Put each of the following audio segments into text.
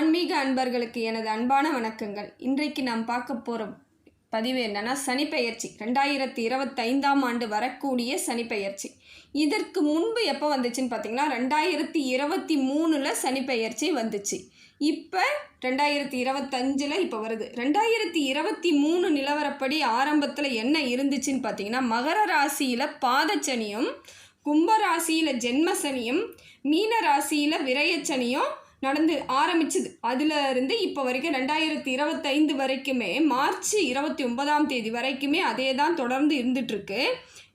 ஆன்மீக அன்பர்களுக்கு எனது அன்பான வணக்கங்கள். இன்றைக்கு நாம் பார்க்க போகிற பதிவு என்னன்னா சனிப்பெயர்ச்சி. ரெண்டாயிரத்தி இருபத்தைந்தாம் ஆண்டு வரக்கூடிய சனிப்பெயர்ச்சி. இதற்கு முன்பு எப்போ வந்துச்சுன்னு பார்த்தீங்கன்னா ரெண்டாயிரத்தி இருபத்தி மூணில் சனிப்பெயர்ச்சி வந்துச்சு. இப்போ ரெண்டாயிரத்தி இருபத்தஞ்சில் இப்போ வருது. ரெண்டாயிரத்தி இருபத்தி மூணு நிலவரப்படி ஆரம்பத்தில் என்ன இருந்துச்சுன்னு பார்த்தீங்கன்னா மகர ராசியில் பாதச்சனியும் கும்ப ராசியில் ஜென்மசனியும் மீன ராசியில் விரயச்சனியும் நடந்து ஆரம்பிச்சுது. அதுல இருந்து இப்போ வரைக்கும் ரெண்டாயிரத்தி இருபத்தைந்து வரைக்குமே மார்ச் இருபத்தி ஒன்பதாம் தேதி வரைக்குமே அதே தான் தொடர்ந்து இருந்துகிட்ருக்கு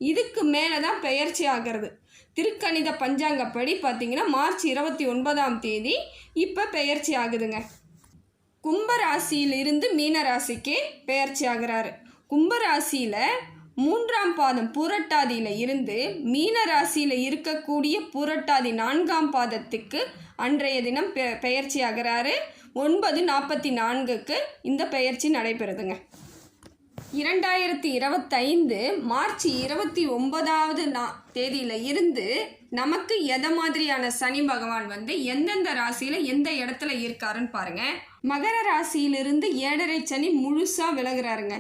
இதுக்கு மேலே தான் பெயர்ச்சி ஆகிறது. திருக்கணித பஞ்சாங்கப்படி பார்த்தீங்கன்னா மார்ச் இருபத்தி ஒன்பதாம் தேதி இப்போ பெயர்ச்சி ஆகுதுங்க. கும்பராசியிலிருந்து மீனராசிக்கு பெயர்ச்சி ஆகிறாரு. கும்பராசியில் மூன்றாம் பாதம் பூரட்டாதியில் இருந்து மீன ராசியில் இருக்கக்கூடிய பூரட்டாதி நான்காம் பாதத்துக்கு அன்றைய தினம் பெ பெயர்ச்சி ஆகிறாரு ஒன்பது நாற்பத்தி நான்குக்கு இந்த பெயர்ச்சி நடைபெறுதுங்க. இரண்டாயிரத்தி இருபத்தைந்து மார்ச் இருபத்தி ஒன்பதாவது நா தேதியில் இருந்து நமக்கு எதை மாதிரியான சனி பகவான் வந்து எந்தெந்த ராசியில் எந்த இடத்துல இருக்காருன்னு பாருங்கள் மகர ராசியிலிருந்து ஏழரை சனி முழுசாக விலகுறாருங்க.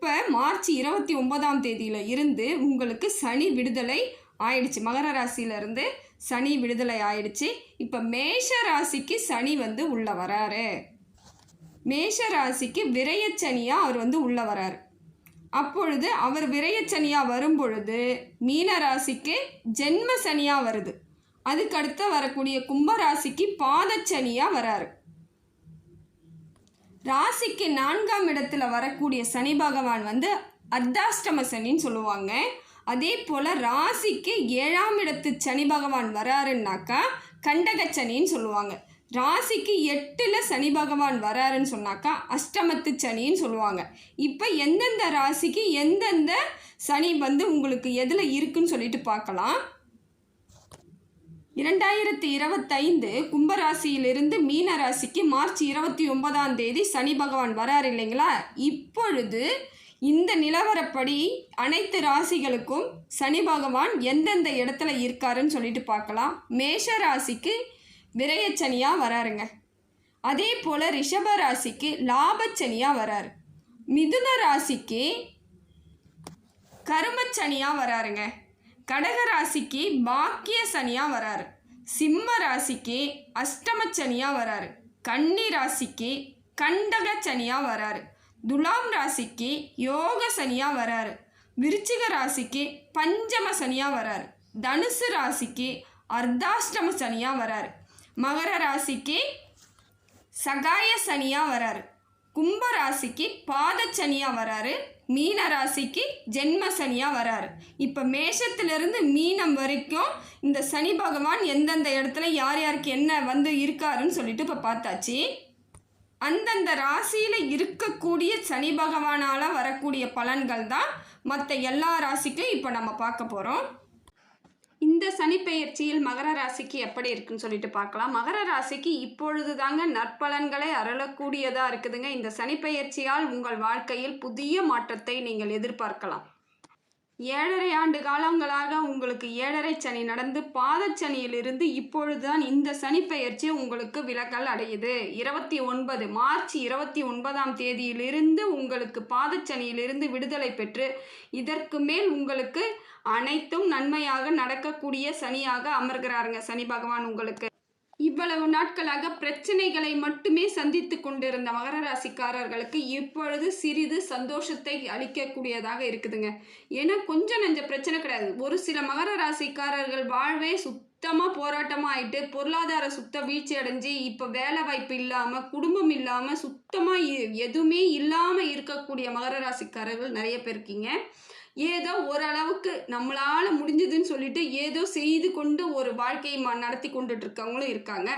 இப்போ மார்ச் இருபத்தி ஒன்பதாம் தேதியில் இருந்து உங்களுக்கு சனி விடுதலை ஆயிடுச்சு. மகர ராசியிலேருந்து சனி விடுதலை ஆயிடுச்சு. இப்போ மேஷ ராசிக்கு சனி வந்து உள்ளே வராரு. மேஷ ராசிக்கு விரயச்சனியாக அவர் வந்து உள்ளே வராரு. அப்பொழுது அவர் விரயச்சனியாக வரும் பொழுது மீன ராசிக்கு ஜென்ம சனியாக வருது. அதுக்கடுத்து வரக்கூடிய கும்பராசிக்கு பாதச்சனியாக வராரு. ராசிக்கு நான்காம் இடத்துல வரக்கூடிய சனி பகவான் வந்து அர்த்தாஷ்டம சனின்னு சொல்லுவாங்க. அதே போல் ராசிக்கு ஏழாம் இடத்து சனி பகவான் வராருன்னாக்கா கண்டக சனின்னு சொல்லுவாங்க. ராசிக்கு எட்டில் சனி பகவான் வராருன்னு சொன்னாக்கா அஷ்டமத்து சனின்னு சொல்லுவாங்க. இப்போ எந்தெந்த ராசிக்கு எந்தெந்த சனி வந்து உங்களுக்கு எதில் இருக்குன்னு சொல்லிட்டு பார்க்கலாம். இரண்டாயிரத்தி இருபத்தைந்து கும்பராசியிலிருந்து மீன ராசிக்கு மார்ச் இருபத்தி ஒன்பதாம் தேதி சனி பகவான் வராரு இல்லைங்களா? இப்பொழுது இந்த நிலவரப்படி அனைத்து ராசிகளுக்கும் சனி பகவான் எந்தெந்த இடத்துல இருக்காருன்னு சொல்லிட்டு பார்க்கலாம். மேஷ ராசிக்கு விரயச்சனியாக வராருங்க. அதே போல் ரிஷப ராசிக்கு லாபச்சனியாக வராரு. மிதுன ராசிக்கு கருமச்சனியாக வராருங்க. கடக ராசிக்கு பாக்கிய சனியாக வராரு. சிம்ம ராசிக்கு அஷ்டம சனியாக வராரு. கன்னி ராசிக்கு கண்டக சனியாக வராரு. துலாம் ராசிக்கு யோக சனியாக வராரு. விருச்சிக ராசிக்கு பஞ்சம சனியாக வராரு. தனுசு ராசிக்கு அர்த்தாஷ்டம சனியாக வராரு. மகர ராசிக்கு சகாய சனியாக வராரு. கும்ப ராசிக்கு பாதச்சனியாக வராரு மீன ராசிக்கு ஜென்ம சனியாக வராரு. இப்போ மேஷத்திலிருந்து மீனம் வரைக்கும் இந்த சனி பகவான் எந்தெந்த இடத்துல யார் யாருக்கு என்ன வந்து இருக்காருன்னு சொல்லிட்டு இப்போ பார்த்தாச்சு. அந்தந்த ராசியில் இருக்கக்கூடிய சனி பகவானால் வரக்கூடிய பலன்கள் தான் மற்ற எல்லா ராசிக்கும் இப்போ நம்ம பார்க்க போகிறோம் இந்த சனிப்பெயர்ச்சியில் மகர ராசிக்கு எப்படி இருக்குன்னு சொல்லிட்டு பார்க்கலாம். மகர ராசிக்கு இப்பொழுது தாங்க நற்பலன்களை அறளக்கூடியதாக இருக்குதுங்க. இந்த சனிப்பெயர்ச்சியால் உங்கள் வாழ்க்கையில் புதிய மாற்றத்தை நீங்கள் எதிர்பார்க்கலாம். ஏழரை ஆண்டு காலங்களாக உங்களுக்கு ஏழரை சனி நடந்து பாதச்சனியிலிருந்து இப்பொழுதுதான் இந்த சனிப்பெயர்ச்சி உங்களுக்கு விலகல் அடையுது. இருபத்தி ஒன்பது மார்ச் இருபத்தி ஒன்பதாம் தேதியிலிருந்து உங்களுக்கு பாதச்சனியிலிருந்து விடுதலை பெற்று இதற்கு மேல் உங்களுக்கு அனைத்தும் நன்மையாக நடக்கக்கூடிய சனியாக அமர்கிறாருங்க. சனி பகவான் உங்களுக்கு இவ்வளவு நாட்களாக பிரச்சனைகளை மட்டுமே சந்தித்து கொண்டிருந்த மகர ராசிக்காரர்களுக்கு இப்பொழுது சிறிது சந்தோஷத்தை அளிக்கக்கூடியதாக இருக்குதுங்க. ஏன்னா கொஞ்சம் நஞ்ச பிரச்சனை கிடையாது. ஒரு சில மகர ராசிக்காரர்கள் வாழ்வே சுத்தமாக போராட்டமாக ஆயிட்டு பொருளாதார சுத்த வீழ்ச்சி அடைஞ்சு இப்போ வேலை வாய்ப்பு இல்லாமல் குடும்பம் இல்லாமல் சுத்தமாக எதுவுமே இல்லாமல் இருக்கக்கூடிய மகர ராசிக்காரர்கள் நிறைய பேர் இருக்கீங்க. ஏதோ ஓரளவுக்கு நம்மளால் முடிஞ்சதுன்னு சொல்லிட்டு ஏதோ செய்து கொண்டு ஒரு வாழ்க்கையை ம நடத்தி கொண்டுட்டு இருக்கவங்களும் இருக்காங்க.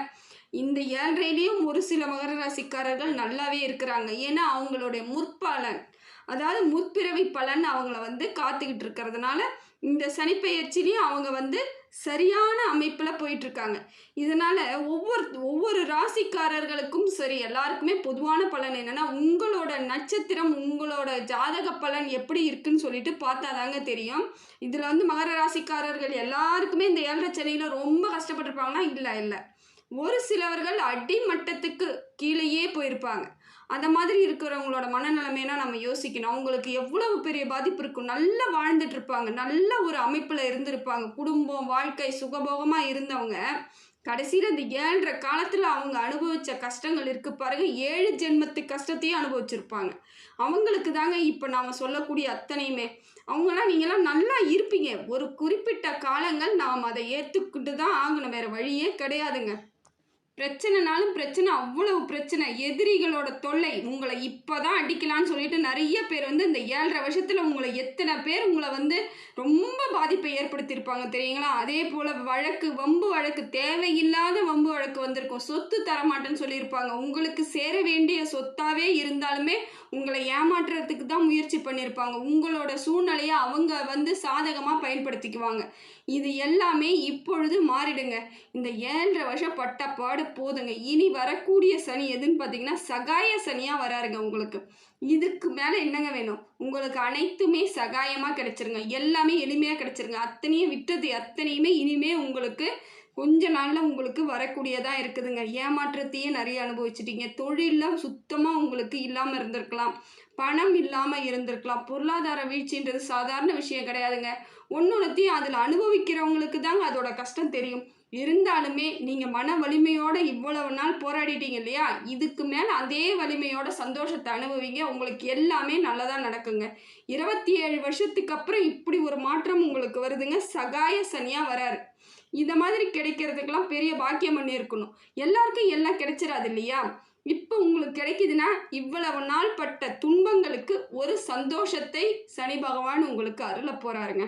இந்த ஏழ்றையிலையும் ஒரு சில மகர ராசிக்காரர்கள் நல்லாவே இருக்கிறாங்க. ஏன்னா அவங்களுடைய முற்பலன் அதாவது முற்பிறவி பலன் அவங்கள வந்து காத்துக்கிட்டு இருக்கிறதுனால இந்த சனிப்பெயர்ச்சிலையும் அவங்க வந்து சரியான அமைப்பில் போயிட்டுருக்காங்க. இதனால் ஒவ்வொரு ஒவ்வொரு ராசிக்காரர்களுக்கும் சரி எல்லாருக்குமே பொதுவான பலன் என்னென்னா உங்களோட நட்சத்திரம் உங்களோட ஜாதக பலன் எப்படி இருக்குன்னு சொல்லிட்டு பார்த்தாதாங்க தெரியும். இதில் வந்து மகர ராசிக்காரர்கள் எல்லாருக்குமே இந்த ஏழரை சனியில் ரொம்ப கஷ்டப்பட்டிருப்பாங்கன்னா இல்லை இல்லை. ஒரு சிலவர்கள் அடிமட்டத்துக்கு கீழேயே போயிருப்பாங்க. அந்த மாதிரி இருக்கிறவங்களோட மனநிலைமையெல்லாம் நம்ம யோசிக்கணும். அவங்களுக்கு எவ்வளவு பெரிய பாதிப்பு இருக்கும்? நல்லா வாழ்ந்துட்டு இருப்பாங்க. நல்ல ஒரு அமைப்பில் இருந்திருப்பாங்க. குடும்பம் வாழ்க்கை சுகபோகமாக இருந்தவங்க கடைசியில் இந்த ஏழரை காலத்தில் அவங்க அனுபவித்த கஷ்டங்கள் இருக்கு பாருங்க. ஏழு ஜென்மத்து கஷ்டத்தையும் அனுபவிச்சிருப்பாங்க. அவங்களுக்கு தாங்க இப்போ நாம் சொல்லக்கூடிய அத்தனையுமே. அவங்களாம் நீங்களாம் நல்லா இருப்பீங்க. ஒரு குறிப்பிட்ட காலங்கள் நாம் அதை ஏற்றுக்கிட்டு தான் ஆகணும். வேறு வழியே கிடையாதுங்க. பிரச்சனைனாலும் பிரச்சனை அவ்வளவு பிரச்சனை. எதிரிகளோட தொல்லை உங்களை இப்போ தான் அடிக்கலான்னு சொல்லிட்டு நிறைய பேர் வந்து இந்த ஏழரை வருஷத்தில் உங்களை எத்தனை பேர் உங்களை வந்து ரொம்ப பாதிப்பை ஏற்படுத்தியிருப்பாங்க தெரியுங்களா? அதே போல் வழக்கு வம்பு வழக்கு தேவையில்லாத வம்பு வழக்கு வந்திருக்கும். சொத்து தரமாட்டேன்னு சொல்லியிருப்பாங்க. உங்களுக்கு சேர வேண்டிய சொத்தாகவே இருந்தாலுமே உங்களை ஏமாற்றுறதுக்கு தான் முயற்சி பண்ணியிருப்பாங்க. உங்களோட சூழ்நிலையை அவங்க வந்து சாதகமாக பயன்படுத்திக்குவாங்க. இது எல்லாமே இப்பொழுது மாறிடுங்க. இந்த ஏழரை வருஷம் பட்ட பாடு போதுங்க. இனி வரக்கூடிய சனி எதுன்னு பார்த்தீங்கன்னா சகாய சனியாக வராருங்க உங்களுக்கு. இதுக்கு மேலே என்னங்க வேணும்? உங்களுக்கு அனைத்துமே சகாயமாக கிடைச்சிருங்க. எல்லாமே எளிமையாக கிடைச்சிருங்க. அத்தனையும் விட்டது அத்தனையுமே இனிமே உங்களுக்கு கொஞ்ச நாளில் உங்களுக்கு வரக்கூடியதாக இருக்குதுங்க. ஏமாற்றத்தையே நிறைய அனுபவிச்சிட்டீங்க. தொழிலெலாம் சுத்தமாக உங்களுக்கு இல்லாமல் இருந்திருக்கலாம். பணம் இல்லாமல் இருந்திருக்கலாம். பொருளாதார வீழ்ச்சின்றது சாதாரண விஷயம் கிடையாதுங்க. ஒன்னொன்றுத்தையும் அதில் அனுபவிக்கிறவங்களுக்கு தாங்க அதோட கஷ்டம் தெரியும். இருந்தாலுமே நீங்கள் மன வலிமையோட இவ்வளவு நாள் போராடிட்டீங்க இல்லையா? இதுக்கு மேலே அதே வலிமையோட சந்தோஷத்தை அனுபவிங்க. உங்களுக்கு எல்லாமே நல்லதாக நடக்குங்க. இருபத்தி ஏழு வருஷத்துக்கு அப்புறம் இப்படி ஒரு மாற்றம் உங்களுக்கு வருதுங்க. சகாய சனியாக வராரு. இந்த மாதிரி கிடைக்கிறதுக்கெல்லாம் பெரிய பாக்கியம் பண்ணி இருக்கணும் எல்லாருக்கும் எல்லாம் கிடைச்சிடாது இல்லையா? இப்போ உங்களுக்கு கிடைக்குதுன்னா இவ்வளவு நாள் பட்ட துன்பங்களுக்கு ஒரு சந்தோஷத்தை சனி பகவான் உங்களுக்கு அருள போறாருங்க.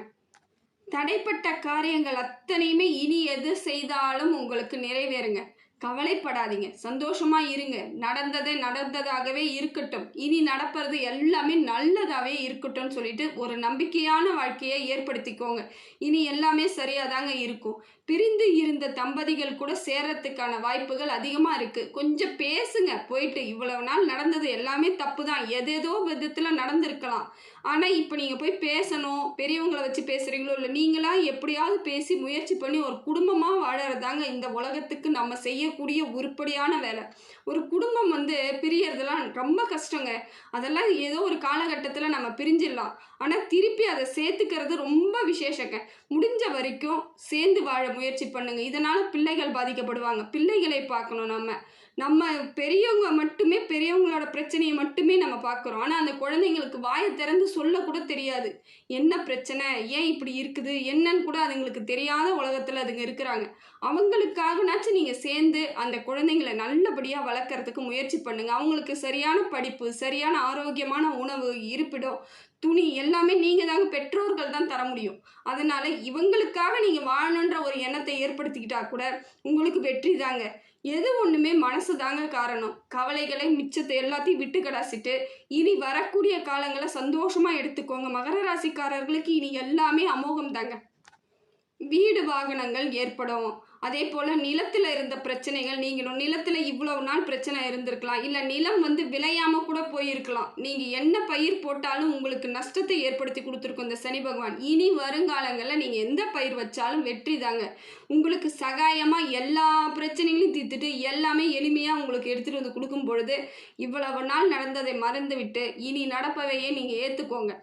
தடைப்பட்ட காரியங்கள் அத்தனையுமே இனி எது செய்தாலும் உங்களுக்கு நிறைவேறுங்க. கவலைப்படாதீங்க. சந்தோஷமா இருங்க. நடந்தது நடந்ததாகவே இருக்கட்டும். இனி நடப்பது எல்லாமே நல்லதாகவே இருக்கட்டும்னு சொல்லிட்டு ஒரு நம்பிக்கையான வாழ்க்கையை ஏற்படுத்திக்கோங்க. இனி எல்லாமே சரியாக தாங்க இருக்கும். பிரிந்து இருந்த தம்பதிகள் கூட சேர்றதுக்கான வாய்ப்புகள் அதிகமாக இருக்குது கொஞ்சம் பேசுங்க. போயிட்டு இவ்வளவு நாள் நடந்தது எல்லாமே தப்பு தான் எதேதோ விதத்தில் நடந்திருக்கலாம். ஆனால் இப்போ நீங்கள் போய் பேசணும். பெரியவங்களை வச்சு பேசுகிறீங்களோ இல்லை நீங்களாக எப்படியாவது பேசி முயற்சி பண்ணி ஒரு குடும்பமாக வாழறதாங்க இந்த உலகத்துக்கு நம்ம செய்யக்கூடிய உருப்படியான வேலை. ஒரு குடும்பம் வந்து பிரியறதுலாம் ரொம்ப கஷ்டங்க. அதெல்லாம் ஏதோ ஒரு காலகட்டத்தில் நம்ம பிரிஞ்சிடலாம். ஆனால் திருப்பி அதை சேர்த்துக்கிறது ரொம்ப விசேஷங்க. முடிஞ்ச வரைக்கும் சேர்ந்து வாழ முயற்சி பண்ணுங்கள் இதனால் பிள்ளைகள் பாதிக்கப்படுவாங்க. பிள்ளைகளை பார்க்கணும் நம்ம நம்ம பெரியவங்க மட்டுமே பெரியவங்களோட பிரச்சனையை மட்டுமே நம்ம பார்க்குறோம். ஆனால் அந்த குழந்தைங்களுக்கு வாயை திறந்து சொல்லக்கூட தெரியாது. என்ன பிரச்சனை? ஏன் இப்படி இருக்குது? என்னன்னு கூட அதுங்களுக்கு தெரியாத உலகத்தில் அதுங்க இருக்கிறாங்க. அவங்களுக்காகனாச்சும் நீங்கள் சேர்ந்து அந்த குழந்தைங்களை நல்லபடியாக வளர்க்குறதுக்கு முயற்சி பண்ணுங்கள் அவங்களுக்கு சரியான படிப்பு சரியான ஆரோக்கியமான உணவு இருப்பிடம் துணி எல்லாமே நீங்கள் தாங்க பெற்றோர்கள் தான் தர முடியும். அதனால் இவங்களுக்காக நீங்கள் வாழணுன்ற ஒரு எண்ணத்தை ஏற்படுத்திக்கிட்டா கூட உங்களுக்கு வெற்றி தாங்க. எது ஒன்றுமே மனசு தாங்க காரணம். கவலைகளை மிச்சத்தை எல்லாத்தையும் விட்டு கடாசிட்டு இனி வரக்கூடிய காலங்களை சந்தோஷமாக எடுத்துக்கோங்க. மகர ராசிக்காரர்களுக்கு இனி எல்லாமே அமோகம் தாங்க வீடு வாகனங்கள் ஏற்படும். அதே போல் நிலத்தில் இருந்த பிரச்சனைகள் நீங்களும் நிலத்தில் இவ்வளவு நாள் பிரச்சனை இருந்திருக்கலாம். இல்லை நிலம் வந்து விளையாமல் கூட போயிருக்கலாம். நீங்கள் என்ன பயிர் போட்டாலும் உங்களுக்கு நஷ்டத்தை ஏற்படுத்தி கொடுத்துருக்கும் இந்த சனி பகவான். இனி வருங்காலங்களில் நீங்கள் எந்த பயிர் வச்சாலும் வெற்றி தாங்க. உங்களுக்கு சகாயமாக எல்லா பிரச்சனைகளையும் தீர்த்துட்டு எல்லாமே எளிமையாக உங்களுக்கு எடுத்துகிட்டு வந்து கொடுக்கும் பொழுது இவ்வளவு நாள் நடந்ததை மறந்துவிட்டு இனி நடப்பவையே நீங்கள் ஏற்றுக்கோங்க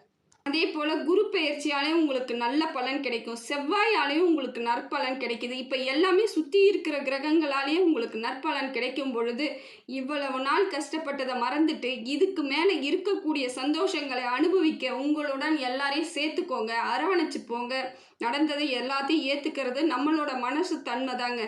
அதே போல் குரு பெயர்ச்சியாலேயும் உங்களுக்கு நல்ல பலன் கிடைக்கும். செவ்வாயாலேயும் உங்களுக்கு நற்பலன் கிடைக்குது. இப்போ எல்லாமே சுற்றி இருக்கிற கிரகங்களாலேயும் உங்களுக்கு நற்பலன் கிடைக்கும் பொழுது இவ்வளவு நாள் கஷ்டப்பட்டதை மறந்துட்டு இதுக்கு மேலே இருக்கக்கூடிய சந்தோஷங்களை அனுபவிக்க உங்களுடன் எல்லாரையும் சேர்த்துக்கோங்க. அரவணைச்சு போங்க. நடந்ததை எல்லாத்தையும் ஏற்றுக்கிறது நம்மளோட மனசு தன்மை தாங்க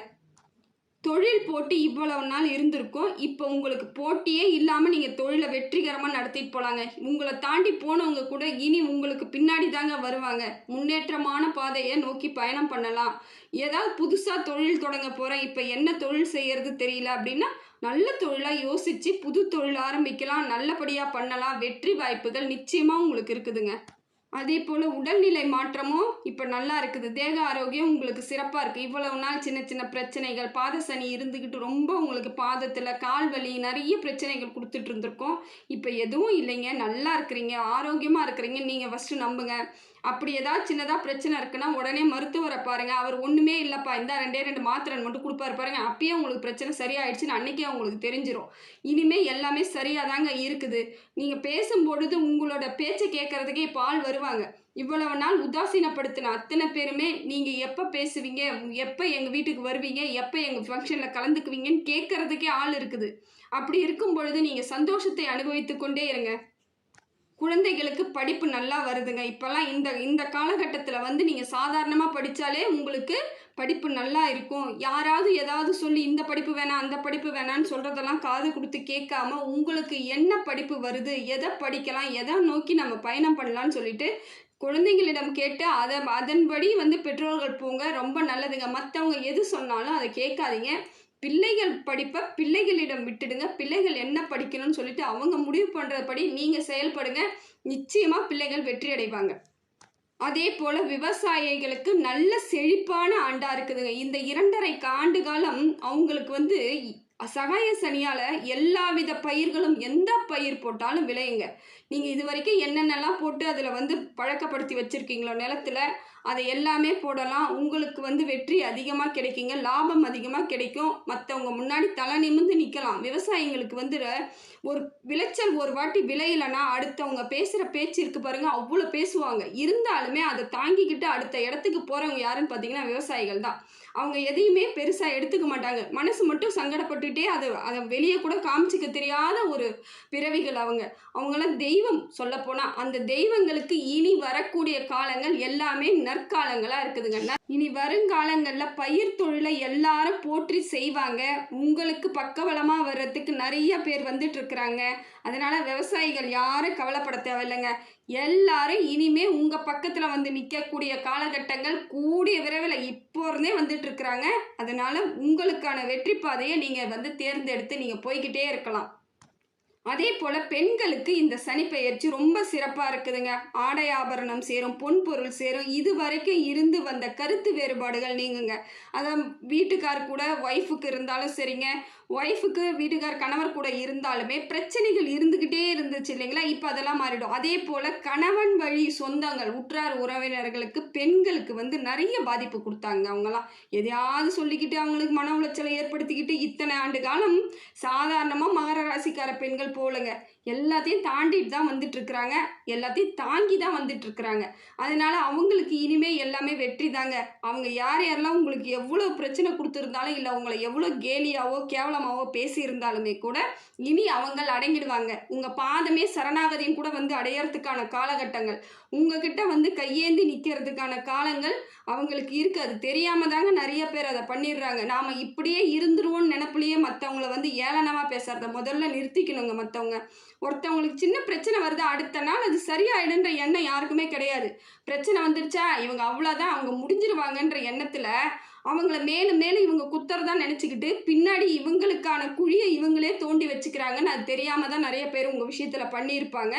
தொழில் போட்டி இவ்வளவு நாள் இருந்திருக்கும். இப்போ உங்களுக்கு போட்டியே இல்லாமல் நீங்கள் தொழிலை வெற்றிகரமாக நடத்திட்டு போகலாங்க உங்களை தாண்டி போனவங்க கூட இனி உங்களுக்கு பின்னாடி தாங்க வருவாங்க. முன்னேற்றமான பாதையை நோக்கி பயணம் பண்ணலாம். ஏதாவது புதுசாக தொழில் தொடங்க போகிறேன் இப்போ என்ன தொழில் செய்கிறது தெரியல அப்படின்னா நல்ல தொழிலாக யோசித்து புது தொழில் ஆரம்பிக்கலாம். நல்லபடியாக பண்ணலாம். வெற்றி வாய்ப்புகள் நிச்சயமாக உங்களுக்கு இருக்குதுங்க. அதே போல் உடல்நிலை மாற்றமும் இப்போ நல்லா இருக்குது. தேக ஆரோக்கியம் உங்களுக்கு சிறப்பாக இருக்குது இவ்வளவு நாள் சின்ன சின்ன பிரச்சனைகள் பாத சனி இருந்துக்கிட்டு ரொம்ப உங்களுக்கு பாதத்தில் கால் வலி நிறைய பிரச்சனைகள் கொடுத்துட்டு இருந்திருக்கோம். இப்போ எதுவும் இல்லைங்க. நல்லா இருக்கிறீங்க. ஆரோக்கியமாக இருக்கிறீங்க நீங்கள் ஃபஸ்ட்டு நம்புங்க. அப்படி ஏதாவது சின்னதாக பிரச்சனை இருக்குன்னா உடனே மருத்துவரை பாருங்கள் அவர் ஒன்றுமே இல்லைப்பா. இந்த ரெண்டே ரெண்டு மாத்திரை மட்டும் கொடுப்பாரு பாருங்க. அப்பயே உங்களுக்கு பிரச்சனை சரியாயிடுச்சுன்னு அன்றைக்கே உங்களுக்கு தெரிஞ்சிடும் இனிமேல் எல்லாமே சரியாக தாங்க இருக்குது. நீங்கள் பேசும்பொழுது உங்களோட பேச்சை கேட்கறதுக்கே இப்போ ஆள் வருவாங்க. இவ்வளவு நாள் உதாசீனப்படுத்தின அத்தனை பேருமே நீங்கள் எப்போ பேசுவீங்க? எப்போ எங்கள் வீட்டுக்கு வருவீங்க? எப்போ எங்கள் ஃபங்க்ஷனில் கலந்துக்குவீங்கன்னு கேட்கறதுக்கே ஆள் இருக்குது. அப்படி இருக்கும் பொழுது நீங்கள் சந்தோஷத்தை அனுபவித்து கொண்டே இருங்க. குழந்தைகளுக்கு படிப்பு நல்லா வருதுங்க. இப்போல்லாம் இந்த இந்த காலகட்டத்தில் வந்து நீங்கள் சாதாரணமாக படித்தாலே உங்களுக்கு படிப்பு நல்லா இருக்கும். யாராவது ஏதாவது சொல்லி இந்த படிப்பு வேணாம் அந்த படிப்பு வேணான்னு சொல்கிறதெல்லாம் காது கொடுத்து கேட்காம உங்களுக்கு என்ன படிப்பு வருது? எதை படிக்கலாம்? எதை நோக்கி நம்ம பயணம் பண்ணலான்னு சொல்லிட்டு குழந்தைங்களிடம் கேட்டு அதை அதன்படி வந்து பெற்றோர்கள் போங்க. ரொம்ப நல்லதுங்க. மற்றவங்க எது சொன்னாலும் அதை கேட்காதீங்க. பிள்ளைகள் படிப்பை பிள்ளைகளிடம் விட்டுடுங்க. பிள்ளைகள் என்ன படிக்கணும்னு சொல்லிட்டு அவங்க முடிவு பண்ணுறபடி நீங்கள் செயல்படுங்க. நிச்சயமாக பிள்ளைகள் வெற்றி அடைவாங்க. அதே போல் விவசாயிகளுக்கு நல்ல செழிப்பான ஆண்டாக இருக்குதுங்க. இந்த இரண்டரை ஆண்டு காலம் அவங்களுக்கு வந்து சகாய சனியால் எல்லா வித பயிர்களும் எந்த பயிர் போட்டாலும் விளையுங்க. நீங்கள் இது வரைக்கும் என்னென்னலாம் போட்டு அதில் வந்து பழக்கப்படுத்தி வச்சுருக்கீங்களோ நிலத்தில் அதை எல்லாமே போடலாம். உங்களுக்கு வந்து வெற்றி அதிகமாக கிடைக்குங்க லாபம் அதிகமாக கிடைக்கும். மற்றவங்க முன்னாடி தலை நிமிந்து நிற்கலாம் விவசாயிங்களுக்கு வந்து ஒரு விளைச்சல் ஒரு வாட்டி விளையலைன்னா அடுத்தவங்க பேசுகிற பேச்சு இருக்குது பாருங்கள் அவ்வளோ பேசுவாங்க. இருந்தாலுமே அதை தாங்கிக்கிட்டு அடுத்த இடத்துக்கு போகிறவங்க யாருன்னு பார்த்தீங்கன்னா விவசாயிகள் தான். அவங்க எதையுமே பெருசாக எடுத்துக்க மாட்டாங்க. மனசு மட்டும் சங்கடப்பட்டுட்டே அதை அதை வெளியே கூட காமிச்சிக்க தெரியாத ஒரு பிறவிகள் அவங்க. அவங்களாம் தெய்வம் சொல்லப்போனால் அந்த தெய்வங்களுக்கு இனி வரக்கூடிய காலங்கள் எல்லாமே நற்காலங்களாக இருக்குதுங்க. இனி வருங்காலங்களில் பயிர் தொழிலை எல்லாரும் போற்றி செய்வாங்க. உங்களுக்கு பக்கபலமாக வர்றதுக்கு நிறைய பேர் வந்துட்டு இருக்கிறாங்க அதனால விவசாயிகள் யாரும் கவலைப்பட தேவையில்லைங்க. எல்லாரும் இனிமே உங்க பக்கத்துல வந்து நிற்கக்கூடிய காலகட்டங்கள் கூடிய விரைவில் இப்போ இருந்தே வந்துட்டு இருக்கிறாங்க அதனால உங்களுக்கான வெற்றி பாதையை நீங்க வந்து தேர்ந்தெடுத்து நீங்க போய்கிட்டே இருக்கலாம். அதே போல் பெண்களுக்கு இந்த சனி பெயர்ச்சி ரொம்ப சிறப்பாக இருக்குதுங்க. ஆடை ஆபரணம் சேரும் பொன் பொருள் சேரும் இது வரைக்கும் இருந்து வந்த கருத்து வேறுபாடுகள் நீங்குங்க. அதான் வீட்டுக்கார் கூட ஒய்ஃபுக்கு இருந்தாலும் சரிங்க. ஒய்ஃபுக்கு வீட்டுக்கார் கணவர் கூட இருந்தாலுமே பிரச்சனைகள் இருந்துக்கிட்டே இருந்துச்சு இல்லைங்களா? இப்போ அதெல்லாம் மாறிடும். அதே போல் கணவன் வழி சொந்தங்கள் உற்றார் உறவினர்களுக்கு பெண்களுக்கு வந்து நிறைய பாதிப்பு கொடுத்தாங்க அவங்களாம். எதையாவது சொல்லிக்கிட்டு அவங்களுக்கு மன உளைச்சலை ஏற்படுத்திக்கிட்டு இத்தனை ஆண்டு காலம் சாதாரணமாக மகர ராசிக்கார பெண்கள் போலங்க. எல்லாத்தையும் தாண்டிட்டு தான் வந்துட்டு இருக்கிறாங்க எல்லாத்தையும் தாங்கி தான் வந்துட்டு இருக்கிறாங்க அதனால அவங்களுக்கு இனிமே எல்லாமே வெற்றி தாங்க. அவங்க யார் யாரெல்லாம் உங்களுக்கு எவ்வளோ பிரச்சனை கொடுத்துருந்தாலும் இல்லை உங்களை எவ்வளோ கேலியாவோ கேவலமாவோ பேசியிருந்தாலுமே கூட இனி அவங்கள் அடங்கிடுவாங்க. உங்கள் பாதமே சரணாகதியும் கூட வந்து அடையறதுக்கான காலகட்டங்கள். உங்ககிட்ட வந்து கையேந்தி நிற்கிறதுக்கான காலங்கள் அவங்களுக்கு இருக்குது அது தெரியாமல் தாங்க நிறைய பேர் அதை பண்ணிடுறாங்க. நாம் இப்படியே இருந்துருவோம்னு நினப்புலையே மற்றவங்கள வந்து ஏளனமாக பேசுறத முதல்ல நிறுத்திக்கணுங்க மற்றவங்க ஒருத்தவங்களுக்கு சின்ன பிரச்சனை வருது அடுத்த நாள் அது சரியாயிடுன்ற எண்ணம் யாருக்குமே கிடையாது. பிரச்சனை வந்துருச்சா? இவங்க அவ்வளோதான் அவங்க முடிஞ்சிருவாங்கன்ற எண்ணத்தில் அவங்கள மேலும் மேலும் இவங்க குத்துறதா நினச்சிக்கிட்டு பின்னாடி இவங்களுக்கான குழியை இவங்களே தோண்டி வச்சுக்கிறாங்கன்னு அது தெரியாமல் தான் நிறைய பேர் உங்கள் விஷயத்தில் பண்ணியிருப்பாங்க.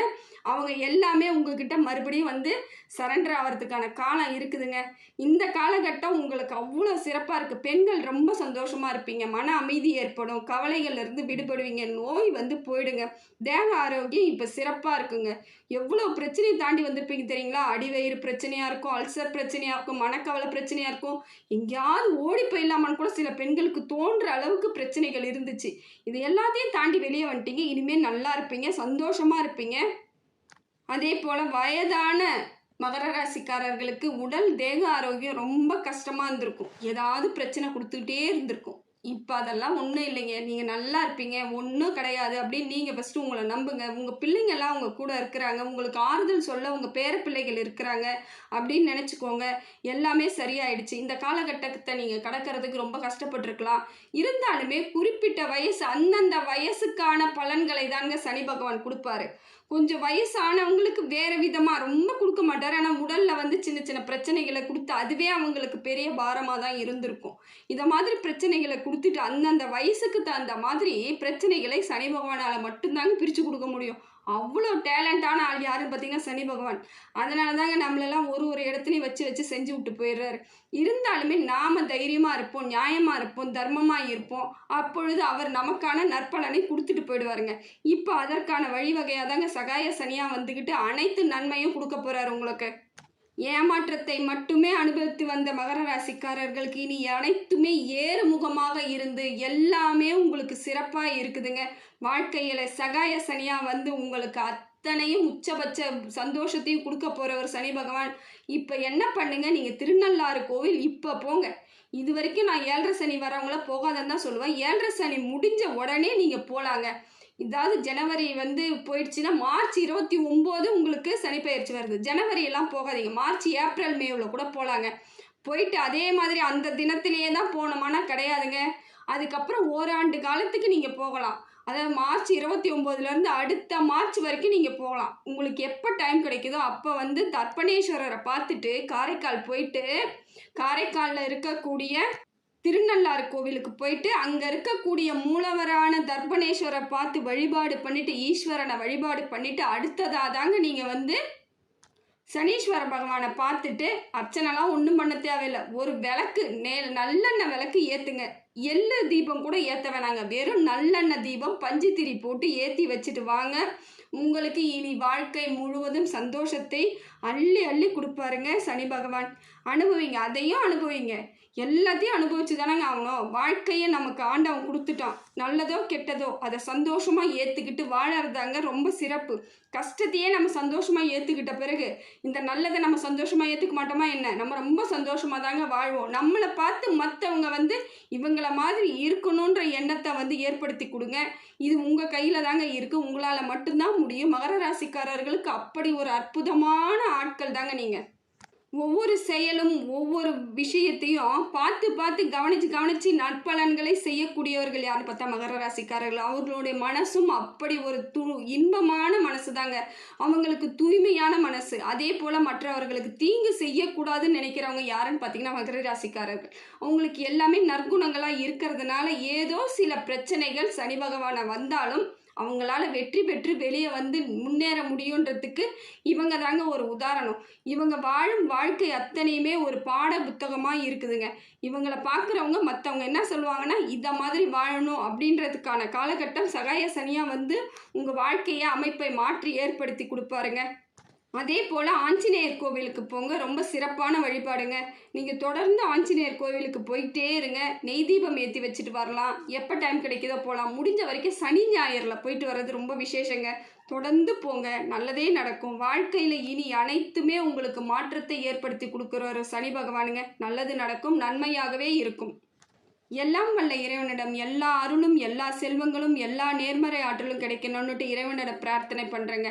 அவங்க எல்லாமே உங்ககிட்ட மறுபடியும் வந்து சரண்டர் ஆகிறதுக்கான காலம் இருக்குதுங்க. இந்த காலகட்டம் உங்களுக்கு அவ்வளோ சிறப்பாக இருக்குது பெண்கள் ரொம்ப சந்தோஷமாக இருப்பீங்க. மன அமைதி ஏற்படும். கவலைகள்லேருந்து விடுபடுவீங்க. நோய் வந்து போயிடுங்க. தேக ஆரோக்கியம் இப்போ சிறப்பாக இருக்குங்க. எவ்வளோ பிரச்சனையை தாண்டி வந்திருப்பீங்க தெரியுங்களா? அடிவயிறு பிரச்சனையாக இருக்கும் அல்சர் பிரச்சனையாக இருக்கும் மனக்கவலை பிரச்சனையாக இருக்கும். எங்கேயாவது ஓடி போயிடலாமான்னு கூட சில பெண்களுக்கு தோன்ற அளவுக்கு பிரச்சனைகள் இருந்துச்சு. இது எல்லாத்தையும் தாண்டி வெளியே வந்துட்டீங்க. இனிமேல் நல்லா இருப்பீங்க. சந்தோஷமாக இருப்பீங்க. அதே போல் வயதான மகர ராசிக்காரர்களுக்கு உடல் தேக ஆரோக்கியம் ரொம்ப கஷ்டமாக இருந்திருக்கும். ஏதாவது பிரச்சனை கொடுத்துக்கிட்டே இருந்திருக்கும். இப்போ அதெல்லாம் ஒன்றும் இல்லைங்க. நீங்கள் நல்லா இருப்பீங்க. ஒன்றும் கிடையாது அப்படின்னு நீங்கள் ஃபஸ்ட்டு உங்களை நம்புங்க. உங்கள் பிள்ளைங்கள்லாம் உங்கள் கூட இருக்கிறாங்க. உங்களுக்கு ஆறுதல் சொல்ல உங்கள் பேர பிள்ளைகள் இருக்கிறாங்க அப்படின்னு நினச்சிக்கோங்க. எல்லாமே சரியாயிடுச்சு. இந்த காலகட்டத்தை நீங்கள் கடக்கிறதுக்கு ரொம்ப கஷ்டப்பட்டுருக்கலாம். இருந்தாலுமே குறிப்பிட்ட வயசு அந்தந்த வயசுக்கான பலன்களை தாங்க சனி பகவான் கொடுப்பாரு. கொஞ்சம் வயசானவங்களுக்கு வேறு விதமாக ரொம்ப கொடுக்க மாட்டார். ஆனால் உடலில் வந்து சின்ன சின்ன பிரச்சனைகளை கொடுத்து அதுவே அவங்களுக்கு பெரிய பாரமாக தான் இருந்திருக்கும். இதை மாதிரி பிரச்சனைகளை கொடுத்துட்டு அந்தந்த வயசுக்கு தகுந்த மாதிரி பிரச்சனைகளை சனி பகவானால் மட்டும்தாங்க பிரித்து கொடுக்க முடியும். அவ்வளோ டேலண்டான ஆள் யாருன்னு பார்த்தீங்கன்னா சனி பகவான். அதனால தாங்க நம்மளெல்லாம் ஒரு ஒரு இடத்துலையும் வச்சு வச்சு செஞ்சு விட்டு போயிடுறாரு. இருந்தாலுமே நாம் தைரியமாக இருப்போம் நியாயமாக இருப்போம் தர்மமாக இருப்போம். அப்பொழுது அவர் நமக்கான நற்பலனை கொடுத்துட்டு போயிடுவாருங்க. இப்போ அதற்கான வழிவகையாக தாங்க சகாய சனியாக வந்துக்கிட்டு அனைத்து நன்மையும் கொடுக்க போகிறாரு உங்களுக்கு. ஏமாற்றத்தை மட்டுமே அனுபவித்து வந்த மகர ராசிக்காரர்களுக்கு இனி அனைத்துமே ஏறுமுகமாக இருந்து எல்லாமே உங்களுக்கு சிறப்பாக இருக்குதுங்க. வாழ்க்கையில் சகாய சனியாக வந்து உங்களுக்கு அத்தனையும் உச்சபட்ச சந்தோஷத்தையும் கொடுக்க போகிறவர் சனி பகவான். இப்போ என்ன பண்ணுங்க? நீங்கள் திருநள்ளாறு கோவில் இப்போ போங்க. இது வரைக்கும் நான் ஏழரை சனி வரவங்கள போகாதன்னு தான் சொல்லுவேன். ஏழரை சனி முடிஞ்ச உடனே நீங்கள் போகலாங்க இதாவது ஜனவரி வந்து போயிடுச்சுன்னா மார்ச் இருபத்தி ஒம்பது உங்களுக்கு சனிப்பெயர்ச்சி வருது. ஜனவரி எல்லாம் போகாதீங்க. மார்ச் ஏப்ரல் மேவில் கூட போகலாங்க போயிட்டு அதே மாதிரி அந்த தினத்திலேயே தான் போகணுமானா கிடையாதுங்க. அதுக்கப்புறம் ஓராண்டு காலத்துக்கு நீங்கள் போகலாம். அதாவது மார்ச் இருபத்தி ஒம்போதுலேருந்து அடுத்த மார்ச் வரைக்கும் நீங்கள் போகலாம். உங்களுக்கு எப்போ டைம் கிடைக்குதோ அப்போ வந்து தர்ப்பணேஸ்வரரை பார்த்துட்டு காரைக்கால் போயிட்டு காரைக்காலில் இருக்கக்கூடிய திருநள்ளாறு கோவிலுக்கு போயிட்டு அங்கே இருக்கக்கூடிய மூலவரான தர்பணேஸ்வரை பார்த்து வழிபாடு பண்ணிவிட்டு ஈஸ்வரனை வழிபாடு பண்ணிவிட்டு அடுத்ததாக தாங்க நீங்கள் வந்து சனீஸ்வர பகவானை பார்த்துட்டு அர்ச்சனைலாம் ஒன்றும் பண்ண தேவையில்லை. ஒரு விளக்கு நே நல்லெண்ணெய் விளக்கு ஏற்றுங்க எள்ளு தீபம் கூட ஏற்ற வேணாங்க. வெறும் நல்லெண்ணெய் தீபம் பஞ்சு போட்டு ஏற்றி வச்சுட்டு வாங்க. உங்களுக்கு இனி வாழ்க்கை முழுவதும் சந்தோஷத்தை அள்ளி அள்ளி கொடுப்பாருங்க சனி பகவான். அனுபவிங்க. அதையும் அனுபவிங்க. எல்லாத்தையும் அனுபவிச்சு தானேங்க ஆகணும். வாழ்க்கையை நமக்கு ஆண்டவன் கொடுத்துட்டான். நல்லதோ கெட்டதோ அதை சந்தோஷமாக ஏற்றுக்கிட்டு வாழறதாங்க ரொம்ப சிறப்பு. கஷ்டத்தையே நம்ம சந்தோஷமாக ஏற்றுக்கிட்ட பிறகு இந்த நல்லதை நம்ம சந்தோஷமாக ஏற்றுக்க மாட்டோமா என்ன? நம்ம ரொம்ப சந்தோஷமாக தாங்க வாழ்வோம். நம்மளை பார்த்து மற்றவங்க வந்து இவங்கள மாதிரி இருக்கணுன்ற எண்ணத்தை வந்து ஏற்படுத்தி கொடுங்க. இது உங்கள் கையில் தாங்க இருக்குது உங்களால் மட்டும்தான் முடியும். மகர ராசிக்காரர்களுக்கு அப்படி ஒரு அற்புதமான ஆட்கள் தாங்க நீங்கள் ஒவ்வொரு செயலும் ஒவ்வொரு விஷயத்தையும் பார்த்து பார்த்து கவனித்து கவனித்து நற்பலன்களை செய்யக்கூடியவர்கள் யார் பார்த்தா மகர ராசிக்காரர்கள். அவர்களுடைய மனசும் அப்படி ஒரு து இன்பமான மனசு தாங்க அவங்களுக்கு தூய்மையான மனசு. அதே போல் மற்றவர்களுக்கு தீங்கு செய்யக்கூடாதுன்னு நினைக்கிறவங்க யாருன்னு பார்த்தீங்கன்னா மகர ராசிக்காரர்கள். அவங்களுக்கு எல்லாமே நற்குணங்களாக இருக்கிறதுனால ஏதோ சில பிரச்சனைகள் சனி பகவானை வந்தாலும் அவங்களால வெற்றி பெற்று வெளியே வந்து முன்னேற முடியுன்றதுக்கு இவங்க தாங்க ஒரு உதாரணம். இவங்க வாழும் வாழ்க்கை அத்தனையுமே ஒரு பாட புத்தகமாக இருக்குதுங்க. இவங்களை பார்க்குறவங்க மற்றவங்க என்ன சொல்லுவாங்கன்னா இதை மாதிரி வாழணும் அப்படின்றதுக்கான காலகட்டம் சகாய சனியாக வந்து உங்கள் வாழ்க்கையை அமைப்பை மாற்றி ஏற்படுத்தி கொடுப்பாருங்க. அதே போல் ஆஞ்சநேயர் கோவிலுக்கு போங்க. ரொம்ப சிறப்பான வழிபாடுங்க. நீங்கள் தொடர்ந்து ஆஞ்சநேயர் கோவிலுக்கு போயிட்டே இருங்க. நெய் தீபம் ஏற்றி வச்சுட்டு வரலாம். எப்போ டைம் கிடைக்குதோ போகலாம் முடிஞ்ச வரைக்கும் சனி ஞாயிறில் போயிட்டு வர்றது ரொம்ப விசேஷங்க. தொடர்ந்து போங்க. நல்லதே நடக்கும். வாழ்க்கையில் இனி அனைத்துமே உங்களுக்கு மாற்றத்தை ஏற்படுத்தி கொடுக்குற சனி பகவானுங்க. நல்லது நடக்கும். நன்மையாகவே இருக்கும். எல்லாம் வல்ல இறைவனிடம் எல்லா அருளும் எல்லா செல்வங்களும் எல்லா நேர்மறை ஆற்றலும் கிடைக்கணும்னுட்டு இறைவனிடம் பிரார்த்தனை பண்ணுறேங்க